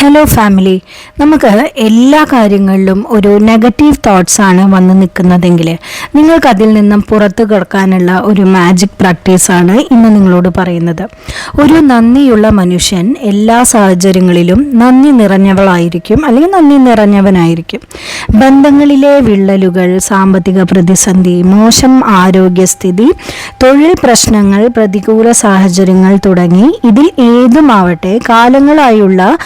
Hello family നമുക്ക് എല്ലാ കാര്യങ്ങളിലും ഒരു നെഗറ്റീവ് തോട്ട്സ് ആണ് വന്ന് നിൽക്കുന്നതെങ്കിൽ നിങ്ങൾക്കതിൽ നിന്നും പുറത്തു കിടക്കാനുള്ള ഒരു മാജിക് പ്രാക്ടീസാണ് ഇന്ന് നിങ്ങളോട് പറയുന്നത്. ഒരു നന്ദിയുള്ള മനുഷ്യൻ എല്ലാ സാഹചര്യങ്ങളിലും നന്ദി നിറഞ്ഞവളായിരിക്കും അല്ലെങ്കിൽ നന്ദി നിറഞ്ഞവനായിരിക്കും. ബന്ധങ്ങളിലെ വിള്ളലുകൾ സാമ്പത്തിക പ്രതിസന്ധി മോശം ആരോഗ്യസ്ഥിതി തൊഴിൽ പ്രശ്നങ്ങൾ പ്രതികൂല സാഹചര്യങ്ങൾ തുടങ്ങി ഇതിൽ ഏതുമാവട്ടെ കാലങ്ങളായുള്ള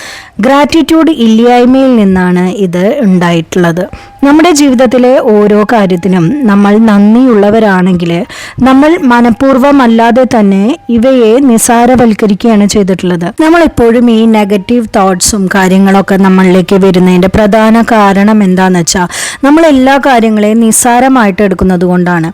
ഗ്രാറ്റിറ്റ്യൂഡ് ഇല്ലായ്മയിൽ നിന്നാണ് ഇത് ഉണ്ടായിട്ടുള്ളത്. നമ്മുടെ ജീവിതത്തിലെ ഓരോ കാര്യത്തിനും നമ്മൾ നന്ദിയുള്ളവരാണെങ്കിൽ നമ്മൾ മനഃപൂർവമല്ലാതെ തന്നെ ഇവയെ നിസാരവൽക്കരിക്കുകയാണ് ചെയ്തിട്ടുള്ളത്. നമ്മൾ എപ്പോഴും ഈ നെഗറ്റീവ് തോട്ട്സും കാര്യങ്ങളൊക്കെ നമ്മളിലേക്ക് വരുന്നതിന്റെ പ്രധാന കാരണം എന്താണെന്ന് വെച്ചാൽ നമ്മൾ എല്ലാ കാര്യങ്ങളെയും നിസ്സാരമായിട്ട് എടുക്കുന്നത് കൊണ്ടാണ്.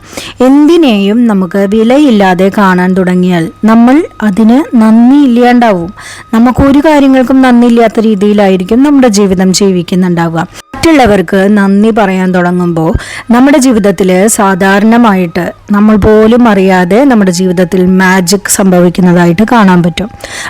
എന്തിനേയും നമുക്ക് വിലയില്ലാതെ കാണാൻ തുടങ്ങിയാൽ നമ്മൾ അതിന് നന്ദി ഇല്ലാണ്ടാവും. നമുക്ക് ഒരു കാര്യങ്ങൾക്കും നന്ദിയില്ലാത്ത രീതിയിലായിരിക്കും നമ്മുടെ ജീവിതം ജീവിക്കുന്നുണ്ടാവുക. മറ്റുള്ളവർക്ക് നന്ദി പറയാൻ തുടങ്ങുമ്പോൾ നമ്മുടെ ജീവിതത്തിൽ സാധാരണമായിട്ട് നമ്മൾ പോലും അറിയാതെ നമ്മുടെ ജീവിതത്തിൽ മാജിക് സംഭവിക്കുന്നതായിട്ട് കാണാൻ പറ്റും.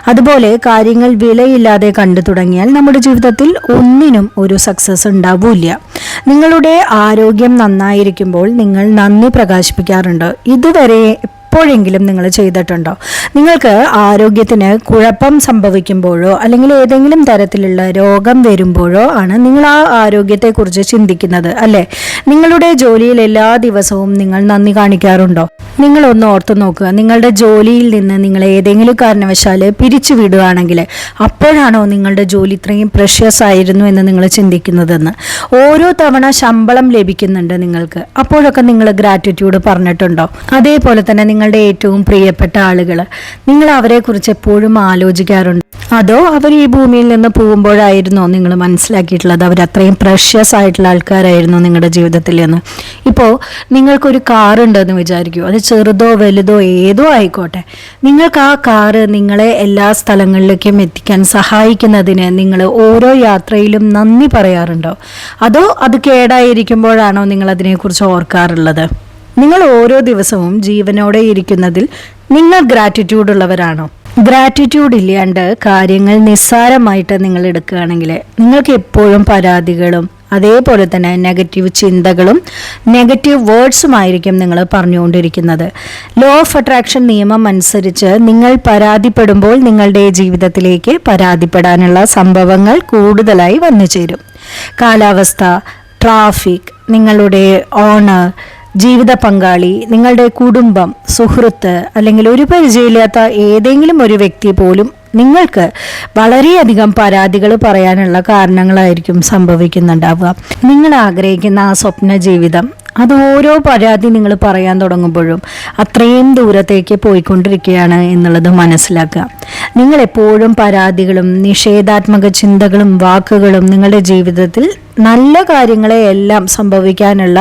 അതുപോലെ കാര്യങ്ങൾ വിലയില്ലാതെ കണ്ടു തുടങ്ങിയാൽ നമ്മുടെ ജീവിതത്തിൽ ഒന്നിനും ഒരു സക്സസ് ഉണ്ടാവില്ല. നിങ്ങളുടെ ആരോഗ്യം നന്നായിരിക്കുമ്പോൾ നിങ്ങൾ നന്ദി പ്രകാശിപ്പിക്കാറുണ്ട്. ഇതുവരെ എപ്പോഴെങ്കിലും നിങ്ങൾ ചെയ്തിട്ടുണ്ടോ? നിങ്ങൾക്ക് ആരോഗ്യത്തിന് കുഴപ്പം സംഭവിക്കുമ്പോഴോ അല്ലെങ്കിൽ ഏതെങ്കിലും തരത്തിലുള്ള രോഗം വരുമ്പോഴോ ആണ് നിങ്ങൾ ആ ആരോഗ്യത്തെക്കുറിച്ച് ചിന്തിക്കുന്നത് അല്ലേ? നിങ്ങളുടെ ജോലിയിൽ എല്ലാ ദിവസവും നിങ്ങൾ നന്ദി കാണിക്കാറുണ്ടോ? നിങ്ങൾ ഒന്ന് ഓർത്തു നോക്കുക. നിങ്ങളുടെ ജോലിയിൽ നിന്ന് നിങ്ങൾ ഏതെങ്കിലും കാരണവശാൽ പിരിച്ചു വിടുകയാണെങ്കിൽ അപ്പോഴാണോ നിങ്ങളുടെ ജോലി ഇത്രയും പ്രഷ്യസ് ആയിരുന്നു എന്ന് നിങ്ങൾ ചിന്തിക്കുന്നതെന്ന്. ഓരോ തവണ ശമ്പളം ലഭിക്കുന്നുണ്ട് നിങ്ങൾക്ക്. അപ്പോഴൊക്കെ നിങ്ങൾ ഗ്രാറ്റിറ്റ്യൂഡ് പറഞ്ഞിട്ടുണ്ടോ? അതേപോലെ തന്നെ നിങ്ങളുടെ ഏറ്റവും പ്രിയപ്പെട്ട ആളുകൾ നിങ്ങൾ അവരെക്കുറിച്ച് എപ്പോഴും ആലോചിക്കാറുണ്ട്. അതോ അവർ ഈ ഭൂമിയിൽ നിന്ന് പോകുമ്പോഴായിരുന്നോ നിങ്ങൾ മനസ്സിലാക്കിയിട്ടുള്ളത്? അവർ അത്രയും പ്രഷ്യസ് ആയിട്ടുള്ള ആൾക്കാരായിരുന്നു നിങ്ങളുടെ ജീവിതത്തിൽ എന്ന്. ഇപ്പോൾ നിങ്ങൾക്കൊരു കാർ ഉണ്ടെന്ന് വിചാരിക്കൂ. അത് ചെറുതോ വലുതോ ഏതോ ആയിക്കോട്ടെ. നിങ്ങൾക്ക് ആ കാറ് നിങ്ങളെ എല്ലാ സ്ഥലങ്ങളിലേക്കും എത്തിക്കാൻ സഹായിക്കുന്നതിന് നിങ്ങൾ ഓരോ യാത്രയിലും നന്ദി പറയാറുണ്ടോ? അതോ അത് കേടായിരിക്കുമ്പോഴാണോ നിങ്ങൾ അതിനെക്കുറിച്ച് ഓർക്കാറുള്ളത്? നിങ്ങൾ ഓരോ ദിവസവും ജീവനോടെ ഇരിക്കുന്നതിൽ നിങ്ങൾ ഗ്രാറ്റിറ്റ്യൂഡ് ഉള്ളവരാണോ? ഗ്രാറ്റിറ്റ്യൂഡ് ഇല്ലാണ്ട് കാര്യങ്ങൾ നിസ്സാരമായിട്ട് നിങ്ങൾ എടുക്കുകയാണെങ്കിൽ നിങ്ങൾക്ക് എപ്പോഴും പരാതികളും അതേപോലെ തന്നെ നെഗറ്റീവ് ചിന്തകളും നെഗറ്റീവ് വേർഡ്സുമായിരിക്കും നിങ്ങൾ പറഞ്ഞുകൊണ്ടിരിക്കുന്നത്. ലോ ഓഫ് അട്രാക്ഷൻ നിയമം അനുസരിച്ച് നിങ്ങൾ പരാതിപ്പെടുമ്പോൾ നിങ്ങളുടെ ജീവിതത്തിലേക്ക് പരാതിപ്പെടാനുള്ള സംഭവങ്ങൾ കൂടുതലായി വന്നു ചേരും കാലാവസ്ഥ ട്രാഫിക് നിങ്ങളുടെ ഓണർ ജീവിത പങ്കാളി നിങ്ങളുടെ കുടുംബം സുഹൃത്ത് അല്ലെങ്കിൽ ഒരു പരിചയമില്ലാത്ത ഏതെങ്കിലും ഒരു വ്യക്തി പോലും നിങ്ങൾക്ക് വളരെയധികം പരാതികൾ പറയാനുള്ള കാരണങ്ങളായിരിക്കും സംഭവിക്കുന്നുണ്ടാവുക. നിങ്ങൾ ആഗ്രഹിക്കുന്ന ആ സ്വപ്ന ജീവിതം അത് ഓരോ പരാതി നിങ്ങൾ പറയാൻ തുടങ്ങുമ്പോഴും അത്രയും ദൂരത്തേക്ക് പോയിക്കൊണ്ടിരിക്കുകയാണ് എന്നുള്ളത് മനസ്സിലാക്കുക. നിങ്ങൾ എപ്പോഴും പരാതികളും നിഷേധാത്മക ചിന്തകളും വാക്കുകളും നിങ്ങളുടെ ജീവിതത്തിൽ നല്ല കാര്യങ്ങളെ എല്ലാം സംഭവിക്കാനുള്ള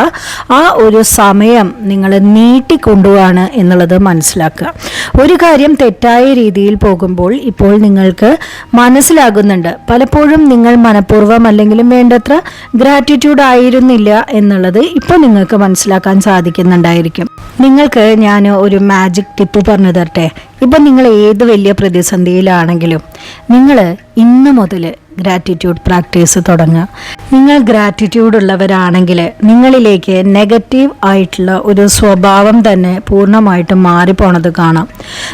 ആ ഒരു സമയം നിങ്ങൾ നീട്ടിക്കൊണ്ടുവാണ് എന്നുള്ളത് മനസ്സിലാക്കുക. ഒരു കാര്യം തെറ്റായ രീതിയിൽ പോകുമ്പോൾ ഇപ്പോൾ നിങ്ങൾക്ക് മനസ്സിലാകുന്നുണ്ട്. പലപ്പോഴും നിങ്ങൾ മനഃപൂർവം അല്ലെങ്കിലും വേണ്ടത്ര ഗ്രാറ്റിറ്റ്യൂഡ് ആയിരുന്നില്ല എന്നുള്ളത് ഇപ്പോൾ നിങ്ങൾക്ക് മനസ്സിലാക്കാൻ സാധിക്കുന്നുണ്ടായിരിക്കും. നിങ്ങൾക്ക് ഞാൻ ഒരു മാജിക് ടിപ്പ് പറഞ്ഞു തരട്ടെ ഇപ്പം നിങ്ങൾ ഏത് വലിയ പ്രതിസന്ധിയിലാണെങ്കിലും നിങ്ങൾ ഇന്ന് മുതൽ ഗ്രാറ്റിറ്റ്യൂഡ് പ്രാക്ടീസ് തുടങ്ങുക. നിങ്ങൾ ഗ്രാറ്റിറ്റ്യൂഡ് ഉള്ളവരാണെങ്കിൽ നിങ്ങളിലേക്ക് നെഗറ്റീവ് ആയിട്ടുള്ള ഒരു സ്വഭാവം തന്നെ പൂർണമായിട്ടും മാറിപ്പോണത് കാണാം.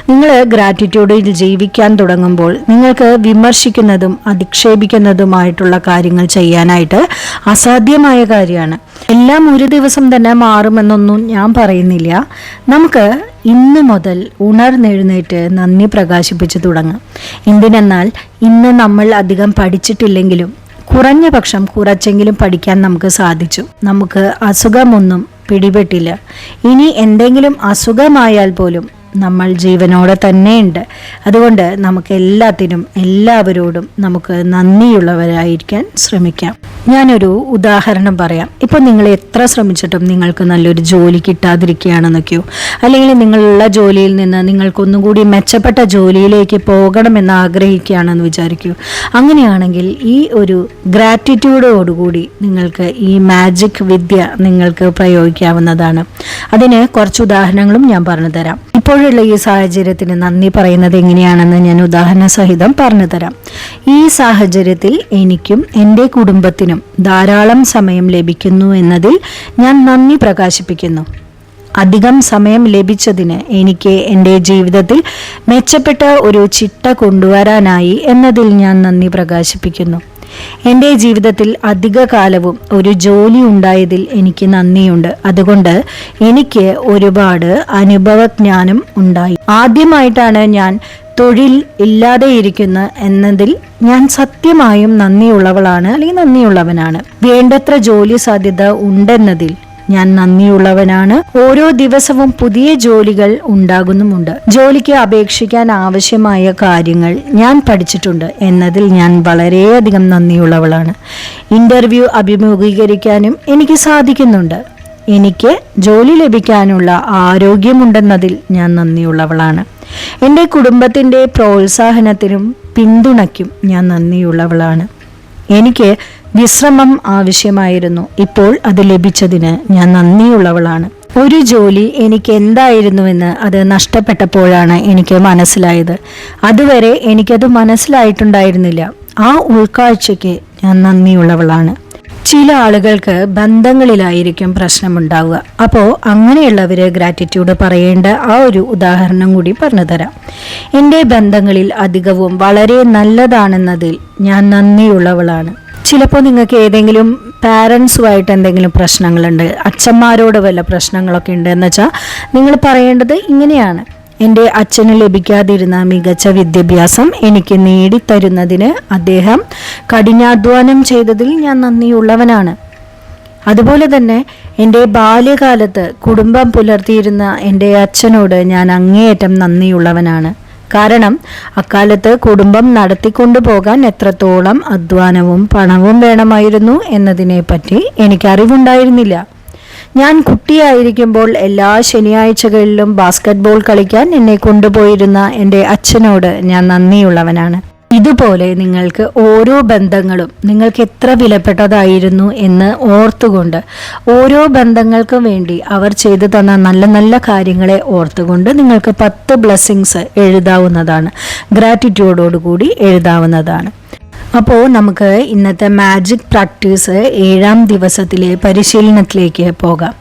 നിങ്ങൾ ഗ്രാറ്റിറ്റ്യൂഡിൽ ജീവിക്കാൻ തുടങ്ങുമ്പോൾ നിങ്ങൾക്ക് വിമർശിക്കുന്നതും അധിക്ഷേപിക്കുന്നതുമായിട്ടുള്ള കാര്യങ്ങൾ ചെയ്യാനായിട്ട് അസാധ്യമായ കാര്യമാണ്. എല്ലാം ഒരു ദിവസം തന്നെ മാറുമെന്നൊന്നും ഞാൻ പറയുന്നില്ല. നമുക്ക് ഇന്ന് മുതൽ ഉണർന്നെഴുന്നേറ്റ് നന്ദി പ്രകാശിപ്പിച്ചു തുടങ്ങാം. എന്തിനെന്നാൽ ഇന്ന് നമ്മൾ അധികം പഠിച്ചിട്ടില്ലെങ്കിലും കുറഞ്ഞ പക്ഷം കുറച്ചെങ്കിലും പഠിക്കാൻ നമുക്ക് സാധിച്ചു. നമുക്ക് അസുഖമൊന്നും പിടിപെട്ടില്ല. ഇനി എന്തെങ്കിലും അസുഖമായാൽ പോലും നമ്മൾ ജീവനോടെ തന്നെയുണ്ട്. അതുകൊണ്ട് നമുക്ക് എല്ലാത്തിനും എല്ലാവരോടും നമുക്ക് നന്ദിയുള്ളവരായിരിക്കാൻ ശ്രമിക്കാം. ഞാനൊരു ഉദാഹരണം പറയാം. ഇപ്പോൾ നിങ്ങൾ എത്ര ശ്രമിച്ചിട്ടും നിങ്ങൾക്ക് നല്ലൊരു ജോലി കിട്ടാതിരിക്കുകയാണെന്നൊക്കെയോ? അല്ലെങ്കിൽ നിങ്ങളുള്ള ജോലിയിൽ നിന്ന് നിങ്ങൾക്കൊന്നും കൂടി മെച്ചപ്പെട്ട ജോലിയിലേക്ക് പോകണമെന്ന് ആഗ്രഹിക്കുകയാണെന്ന് വിചാരിക്കൂ. അങ്ങനെയാണെങ്കിൽ ഈ ഒരു ഗ്രാറ്റിറ്റ്യൂഡോടുകൂടി നിങ്ങൾക്ക് ഈ മാജിക് വിദ്യ നിങ്ങൾക്ക് പ്രയോഗിക്കാവുന്നതാണ്. അതിന് കുറച്ച് ഉദാഹരണങ്ങളും ഞാൻ പറഞ്ഞു തരാം. ഇപ്പോഴുള്ള ഈ സാഹചര്യത്തിന് നന്ദി പറയുന്നത് എങ്ങനെയാണെന്ന് ഞാൻ ഉദാഹരണ സഹിതം പറഞ്ഞു തരാം. ഈ സാഹചര്യത്തിൽ എനിക്കും എന്റെ കുടുംബത്തിനും ധാരാളം സമയം ലഭിക്കുന്നു എന്നതിൽ ഞാൻ നന്ദി പ്രകാശിപ്പിക്കുന്നു. അധികം സമയം ലഭിച്ചതിന് എനിക്ക് എന്റെ ജീവിതത്തിൽ മെച്ചപ്പെട്ട ഒരു ചിട്ട കൊണ്ടുവരാനായി എന്നതിൽ ഞാൻ നന്ദി പ്രകാശിപ്പിക്കുന്നു. എന്റെ ജീവിതത്തിൽ അധിക കാലവും ഒരു ജോലി ഉണ്ടായതിൽ എനിക്ക് നന്ദിയുണ്ട്. അതുകൊണ്ട് എനിക്ക് ഒരുപാട് അനുഭവജ്ഞാനം ഉണ്ടായി. ആദ്യമായിട്ടാണ് ഞാൻ തൊഴിൽ ഇല്ലാതെ ഇരിക്കുന്ന എന്നതിൽ ഞാൻ സത്യമായും നന്ദിയുള്ളവളാണ് അല്ലെങ്കിൽ നന്ദിയുള്ളവനാണ്. വേണ്ടത്ര ജോലി സാധ്യത ഉണ്ടെന്നതിൽ ഞാൻ നന്ദിയുള്ളവനാണ്. ഓരോ ദിവസവും പുതിയ ജോലികൾ ഉണ്ടാകുന്നുമുണ്ട്. ജോലിക്ക് അപേക്ഷിക്കാൻ ആവശ്യമായ കാര്യങ്ങൾ ഞാൻ പഠിച്ചിട്ടുണ്ട് എന്നതിൽ ഞാൻ വളരെയധികം നന്ദിയുള്ളവളാണ്. ഇന്റർവ്യൂ അഭിമുഖീകരിക്കാനും എനിക്ക് സാധിക്കുന്നുണ്ട്. എനിക്ക് ജോലി ലഭിക്കാനുള്ള ആരോഗ്യമുണ്ടെന്നതിൽ ഞാൻ നന്ദിയുള്ളവളാണ്. എന്റെ കുടുംബത്തിന്റെ പ്രോത്സാഹനത്തിനും പിന്തുണയ്ക്കും ഞാൻ നന്ദിയുള്ളവളാണ്. എനിക്ക് വിശ്രമം ആവശ്യമായിരുന്നു. ഇപ്പോൾ അത് ലഭിച്ചതിന് ഞാൻ നന്ദിയുള്ളവളാണ്. ഒരു ജോലി എനിക്ക് എന്തായിരുന്നുവെന്ന് അത് നഷ്ടപ്പെട്ടപ്പോഴാണ് എനിക്ക് മനസ്സിലായത്. അതുവരെ എനിക്കത് മനസ്സിലായിട്ടുണ്ടായിരുന്നില്ല. ആ ഉൾക്കാഴ്ചയ്ക്ക് ഞാൻ നന്ദിയുള്ളവളാണ്. ചില ആളുകൾക്ക് ബന്ധങ്ങളിലായിരിക്കും പ്രശ്നമുണ്ടാവുക. അപ്പോൾ അങ്ങനെയുള്ളവർ ഗ്രാറ്റിറ്റ്യൂഡ് പറയേണ്ട ആ ഒരു ഉദാഹരണം കൂടി പറഞ്ഞുതരാം. എന്റെ ബന്ധങ്ങളിൽ അധികവും വളരെ നല്ലതാണെന്നതിൽ ഞാൻ നന്ദിയുള്ളവളാണ്. ചിലപ്പോൾ നിങ്ങൾക്ക് ഏതെങ്കിലും പാരൻസുമായിട്ട് എന്തെങ്കിലും പ്രശ്നങ്ങളുണ്ട് അച്ഛന്മാരോട് വല്ല പ്രശ്നങ്ങളൊക്കെ ഉണ്ട് എന്ന് വെച്ചാൽ നിങ്ങൾ പറയേണ്ടത് ഇങ്ങനെയാണ്. എന്റെ അച്ഛന് ലഭിക്കാതിരുന്ന മികച്ച വിദ്യാഭ്യാസം എനിക്ക് നേടിത്തരുന്നതിന് അദ്ദേഹം കഠിനാധ്വാനം ചെയ്തതിൽ ഞാൻ നന്ദിയുള്ളവനാണ്. അതുപോലെ തന്നെ എന്റെ ബാല്യകാലത്ത് കുടുംബം പുലർത്തിയിരുന്ന എന്റെ അച്ഛനോട് ഞാൻ അങ്ങേയറ്റം നന്ദിയുള്ളവനാണ്. കാരണം അക്കാലത്ത് കുടുംബം നടത്തിക്കൊണ്ടു പോകാൻ എത്രത്തോളം അധ്വാനവും പണവും വേണമായിരുന്നു എന്നതിനെപ്പറ്റി എനിക്ക് അറിവുണ്ടായിരുന്നില്ല ഞാൻ കുട്ടിയായിരിക്കുമ്പോൾ എല്ലാ ശനിയാഴ്ചകളിലും ബാസ്കറ്റ്ബോൾ കളിക്കാൻ എന്നെ കൊണ്ടുപോയിരുന്ന എന്റെ അച്ഛനോട് ഞാൻ നന്ദിയുള്ളവനാണ്. ഇതുപോലെ നിങ്ങൾക്ക് ഓരോ ബന്ധങ്ങളും നിങ്ങൾക്ക് എത്ര വിലപ്പെട്ടതായിരുന്നു എന്ന് ഓർത്തുകൊണ്ട് ഓരോ ബന്ധങ്ങൾക്കും വേണ്ടി അവർ ചെയ്തു തന്ന നല്ല നല്ല കാര്യങ്ങളെ ഓർത്തുകൊണ്ട് നിങ്ങൾക്ക് പത്ത് ബ്ലെസ്സിങ്സ് എഴുതാവുന്നതാണ്. ഗ്രാറ്റിറ്റ്യൂഡോടുകൂടി എഴുതാവുന്നതാണ്. അപ്പോൾ നമുക്ക് ഇന്നത്തെ മാജിക് പ്രാക്ടീസ് ഏഴാം ദിവസത്തിലെ പരിശീലനത്തിലേക്ക് പോകാം.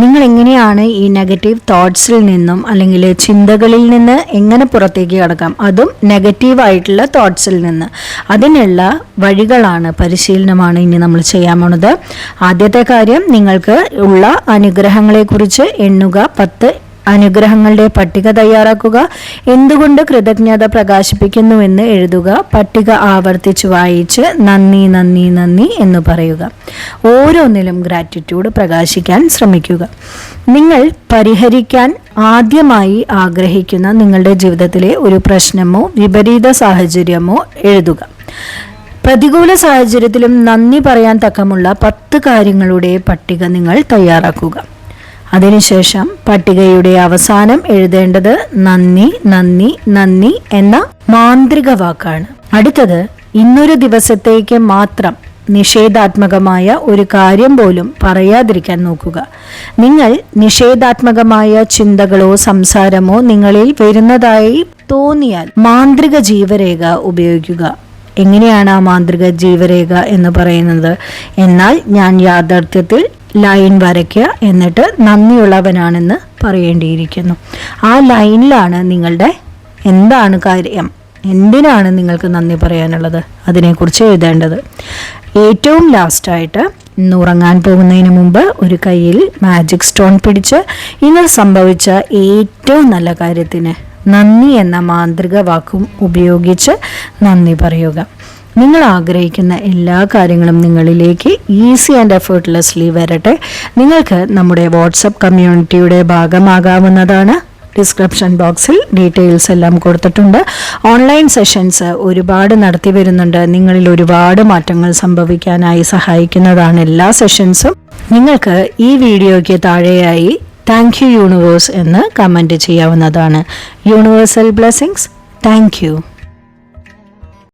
നിങ്ങൾ എങ്ങനെയാണ് ഈ നെഗറ്റീവ് തോട്ട്സിൽ നിന്നും അല്ലെങ്കിൽ ചിന്തകളിൽ നിന്ന് എങ്ങനെ പുറത്തേക്ക് കടക്കാം? അതും നെഗറ്റീവായിട്ടുള്ള തോട്ട്സിൽ നിന്ന്. അതിനുള്ള വഴികളാണ് പരിശീലനമാണ് ഇനി നമ്മൾ ചെയ്യാൻ പോണത്. ആദ്യത്തെ കാര്യം നിങ്ങൾക്ക് ഉള്ള അനുഗ്രഹങ്ങളെക്കുറിച്ച് എണ്ണുക. പത്ത് അനുഗ്രഹങ്ങളുടെ പട്ടിക തയ്യാറാക്കുക. എന്തുകൊണ്ട് കൃതജ്ഞത പ്രകാശിപ്പിക്കുന്നുവെന്ന് എഴുതുക. പട്ടിക ആവർത്തിച്ച് വായിച്ച് നന്ദി നന്ദി നന്ദി എന്ന് പറയുക. ഓരോന്നിലും ഗ്രാറ്റിറ്റ്യൂഡ് പ്രകാശിക്കാൻ ശ്രമിക്കുക. നിങ്ങൾ പരിഹരിക്കാൻ ആദ്യമായി ആഗ്രഹിക്കുന്ന നിങ്ങളുടെ ജീവിതത്തിലെ ഒരു പ്രശ്നമോ വിപരീത സാഹചര്യമോ എഴുതുക. പ്രതികൂല സാഹചര്യത്തിലും നന്ദി പറയാൻ തക്കമുള്ള പത്ത് കാര്യങ്ങളുടെ പട്ടിക നിങ്ങൾ തയ്യാറാക്കുക. അതിനുശേഷം പട്ടികയുടെ അവസാനം എഴുതേണ്ടത് നന്ദി നന്ദി നന്ദി എന്ന മാന്ത്രിക വാക്കാണ് അടുത്തത് ഇന്നൊരു ദിവസത്തേക്ക് മാത്രം നിഷേധാത്മകമായ ഒരു കാര്യം പോലും പറയാതിരിക്കാൻ നോക്കുക. നിങ്ങൾ നിഷേധാത്മകമായ ചിന്തകളോ സംസാരമോ നിങ്ങളിൽ വരുന്നതായി തോന്നിയാൽ മാന്ത്രിക ജീവരേഖ ഉപയോഗിക്കുക. എങ്ങനെയാണ് ആ മാന്ത്രിക ജീവരേഖ എന്ന് പറയുന്നത്? എന്നാൽ ഞാൻ യാഥാർത്ഥ്യത്തിൽ ലൈൻ വരയ്ക്കുക എന്നിട്ട് നന്ദിയുള്ളവനാണെന്ന് പറയേണ്ടിയിരിക്കുന്നു. ആ ലൈനിലാണ് നിങ്ങളുടെ എന്താണ് കാര്യം? എന്തിനാണ് നിങ്ങൾക്ക് നന്ദി പറയാനുള്ളത്? അതിനെക്കുറിച്ച് എഴുതേണ്ടത്. ഏറ്റവും ലാസ്റ്റായിട്ട് ഉറങ്ങാൻ പോകുന്നതിന് മുമ്പ് ഒരു കയ്യിൽ മാജിക് സ്റ്റോൺ പിടിച്ച് ഇന്ന് സംഭവിച്ച ഏറ്റവും നല്ല കാര്യത്തിന് നന്ദി എന്ന മാന്ത്രിക വാക്കും ഉപയോഗിച്ച് നന്ദി പറയുക. നിങ്ങൾ ആഗ്രഹിക്കുന്ന എല്ലാ കാര്യങ്ങളും നിങ്ങളിലേക്ക് ഈസി ആൻഡ് എഫേർട്ട്ലെസ്ലി വരട്ടെ. നിങ്ങൾക്ക് നമ്മുടെ വാട്സപ്പ് കമ്മ്യൂണിറ്റിയുടെ ഭാഗമാകാവുന്നതാണ്. ഡിസ്ക്രിപ്ഷൻ ബോക്സിൽ ഡീറ്റെയിൽസ് എല്ലാം കൊടുത്തിട്ടുണ്ട്. ഓൺലൈൻ സെഷൻസ് ഒരുപാട് നടത്തി വരുന്നുണ്ട്. നിങ്ങളിൽ ഒരുപാട് മാറ്റങ്ങൾ സംഭവിക്കാനായി സഹായിക്കുന്നതാണ് എല്ലാ സെഷൻസും നിങ്ങൾക്ക് ഈ വീഡിയോയ്ക്ക് താഴെയായി താങ്ക് യു യൂണിവേഴ്സ് എന്ന് കമന്റ് ചെയ്യാവുന്നതാണ്. Universal blessings thank